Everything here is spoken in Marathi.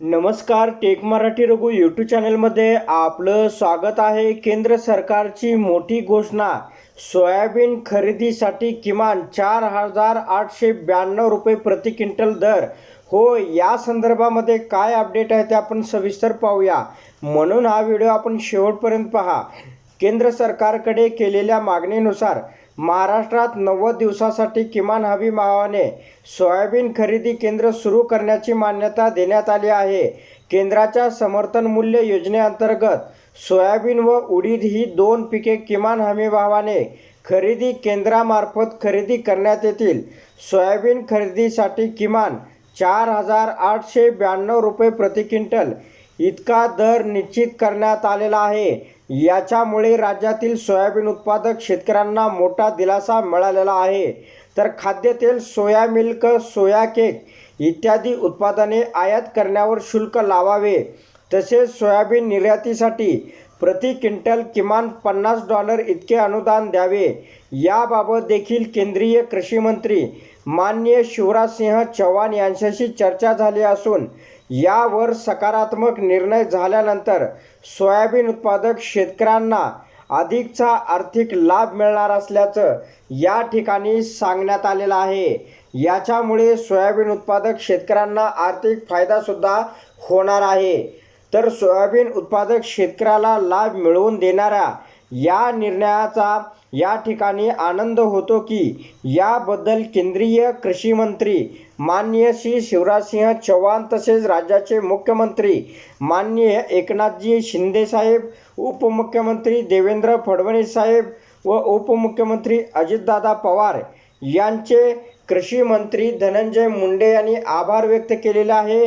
नमस्कार टेक मराठी रघु यूट्यूब चॅनलमध्ये आपलं स्वागत आहे. केंद्र सरकारची मोठी घोषणा सोयाबीन खरेदीसाठी किमान चार हजार आठशे ब्याण्णव रुपये प्रति क्विंटल दर. हो या संदर्भामध्ये काय अपडेट आहे ते आपण सविस्तर पाहूया. म्हणून हा व्हिडिओ आपण शेवटपर्यंत पहा. केंद्र सरकारकडे केलेल्या मागणीनुसार महाराष्ट्रात नव्वद दिवसासाठी किमान हमी भावाने सोयाबीन खरेदी केंद्र सुरू करण्याची मान्यता देण्यात आली आहे. केंद्राच्या समर्थन मूल्य योजनेअंतर्गत सोयाबीन व उडीद ही दोन पिके किमान हमी भावाने खरेदी केंद्रामार्फत खरेदी करण्यात येतील. सोयाबीन खरेदीसाठी किमान चार हजार आठशे ब्याण्णव रुपये प्रति क्विंटल इतका दर निश्चित करण्यात आलेला आहे. याच्यामुळे राज्यातील सोयाबीन उत्पादक शेतकऱ्यांना मोठा दिलासा मिळालेला आहे. तर खाद्यतेल सोया मिल्क सोया केक इत्यादी उत्पादने आयात करण्यावर शुल्क लावावे. तसेच सोयाबीन निर्यातीसाठी प्रति क्विंटल किमान पन्नास डॉलर इतके अनुदान द्यावे. याबाबत देखील केंद्रीय कृषी मंत्री माननीय शिवराजसिंह चौहान यांच्याशी चर्चा झाली असून यावर सकारात्मक निर्णय झाल्यानंतर सोयाबीन उत्पादक शेतकऱ्यांना अधिकचा आर्थिक लाभ मिळणार असल्याचं या ठिकाणी सांगण्यात आलेलं आहे. याच्यामुळे सोयाबीन उत्पादक शेतकऱ्यांना आर्थिक फायदासुद्धा होणार आहे. तर सोयाबीन उत्पादक शेतकऱ्याला लाभ मिळवून देणाऱ्या या निर्णयाचा या ठिकाणी आनंद होतो की याबद्दल केंद्रीय कृषी मंत्री माननीय श्री शिवराजसिंह चौहान तसेच राज्याचे मुख्यमंत्री माननीय एकनाथजी शिंदेसाहेब उपमुख्यमंत्री देवेंद्र फडणवीस साहेब व उपमुख्यमंत्री अजितदादा पवार यांचे कृषी मंत्री धनंजय मुंडे यांनी आभार व्यक्त केलेले आहे.